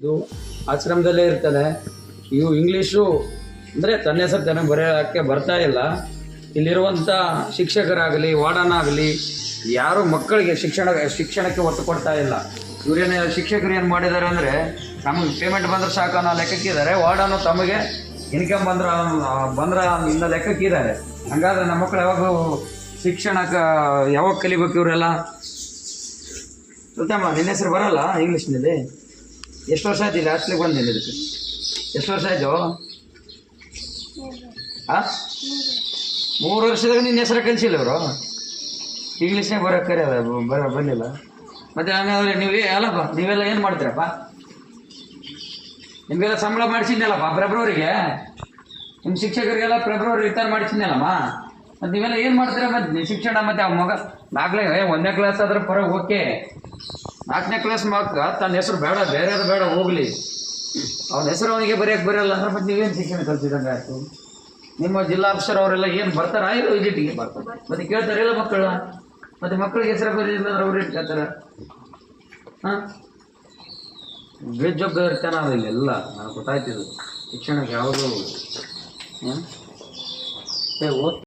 ಇದು ಆಶ್ರಮದಲ್ಲೇ ಇರ್ತದೆ. ಇವು ಇಂಗ್ಲೀಷು ಅಂದರೆ ತನ್ನ ಹೆಸರು ತನ್ನ ಬರೆಯೋಕ್ಕೆ ಬರ್ತಾ ಇಲ್ಲ. ಇಲ್ಲಿರುವಂಥ ಶಿಕ್ಷಕರಾಗಲಿ ವಾರ್ಡನ್ ಯಾರು ಮಕ್ಕಳಿಗೆ ಶಿಕ್ಷಣ, ಶಿಕ್ಷಣಕ್ಕೆ ಒತ್ತು ಕೊಡ್ತಾ ಇಲ್ಲ. ಇವರೇನು ಶಿಕ್ಷಕರು ಏನು ಮಾಡಿದ್ದಾರೆ ಅಂದರೆ ನಮಗೆ ಪೇಮೆಂಟ್ ಬಂದ್ರೆ ಸಾಕು ಅನ್ನೋ ಲೆಕ್ಕಕ್ಕಿದ್ದಾರೆ ವಾರ್ಡನು ತಮಗೆ ಇನ್ಕಮ್ ಬಂದ್ರೆ ಬಂದ್ರೆ ಇನ್ನ ಲೆಕ್ಕಕ್ಕಿದ್ದಾರೆ ಹಂಗಾದ್ರೆ ನಮ್ಮ ಮಕ್ಕಳು ಯಾವಾಗ ಶಿಕ್ಷಣಕ್ಕೆ, ಯಾವಾಗ ಕಲಿಬೇಕು ಇವರೆಲ್ಲ? ಸುತ್ತಮ್ಮ ನಿನ್ನ ಹೆಸರು ಬರಲ್ಲ ಇಂಗ್ಲೀಷ್ನಲ್ಲಿ? ಎಷ್ಟು ವರ್ಷ ಆಯ್ತು ಇಲ್ಲಿ ಬಂದೇನೆ ಇದಕ್ಕೆ? ಎಷ್ಟು ವರ್ಷ ಆಯಿತು? ಆ? ಮೂರು ವರ್ಷದಾಗ ನಿನ್ನ ಹೆಸರು ಕಲಿಸಿಲ್ಲ ಇವರು. ಇಂಗ್ಲೀಷ್ನಾಗ ಬರೋಕ್ಕೆ ಅದ ಬರ ಬಂದಿಲ್ಲ. ಮತ್ತು ಹಂಗಾದ್ರೆ ನೀವೇ ಅಲ್ಲಪ್ಪ ನೀವೆಲ್ಲ ಏನು ಮಾಡ್ತೀರಪ್ಪ? ನಿಮಗೆಲ್ಲ ಸಂಬಳ ಮಾಡಿಸಿದ್ನಲ್ಲಪ್ಪ ಫೆಬ್ರವರಿಗೆ ನಿಮ್ಮ ಶಿಕ್ಷಕರಿಗೆಲ್ಲ ಫೆಬ್ರವರಿ ರಿಟರ್ನ್ ಮಾಡಿಸಿದ್ನಲ್ಲಮ್ಮ? ಮತ್ತು ನೀವೆಲ್ಲ ಏನು ಮಾಡ್ತೀರ ಮತ್ತು? ಶಿಕ್ಷಣ ಮತ್ತು ಆ ಮಗ ನಾಲ್ಕನೇ ಒಂದನೇ ಕ್ಲಾಸ್ ಆದ್ರೆ ಪರ ಓಕೆ. ನಾಲ್ಕನೇ ಕ್ಲಾಸ್ ಮಕ್ಕ ತನ್ನ ಹೆಸರು ಬೇಡ ಬೇರೆದು ಬೇಡ, ಹೋಗ್ಲಿ. ಅವನ ಹೆಸರು ಅವನಿಗೆ ಬರೆಯಕ್ಕೆ ಬರೆಯಲ್ಲ ಅಂದ್ರೆ ಮತ್ತೆ ನೀವೇನು ಶಿಕ್ಷಣ ಕಲ್ತಿದಂಗೆ ಆಯ್ತು? ನಿಮ್ಮ ಜಿಲ್ಲಾ ಆಫೀಸರ್ ಅವರೆಲ್ಲ ಏನು ಬರ್ತಾರಾ? ಇಲ್ಲ ವಿಸಿಟಿಗೆ ಬರ್ತಾರೆ. ಮತ್ತೆ ಕೇಳ್ತಾರೆ, ಇಲ್ಲ ಮಕ್ಕಳು? ಮತ್ತೆ ಮಕ್ಕಳಿಗೆ ಹೆಸರು ಬರೀಲ್ಲ ಅಂದ್ರೆ ಅವ್ರು ಕೇಳ್ತಾರೆ? ಹಾಂ? ಬೇಜವಾಬ್ದಾರಿತನ ಅದು ಇಲ್ಲೆಲ್ಲ. ನನಗೆ ಗೊತ್ತಾಯ್ತಿದ್ದು ಶಿಕ್ಷಣಕ್ಕೆ ಯಾವುದು ಹ್ಞೂ ಓದ್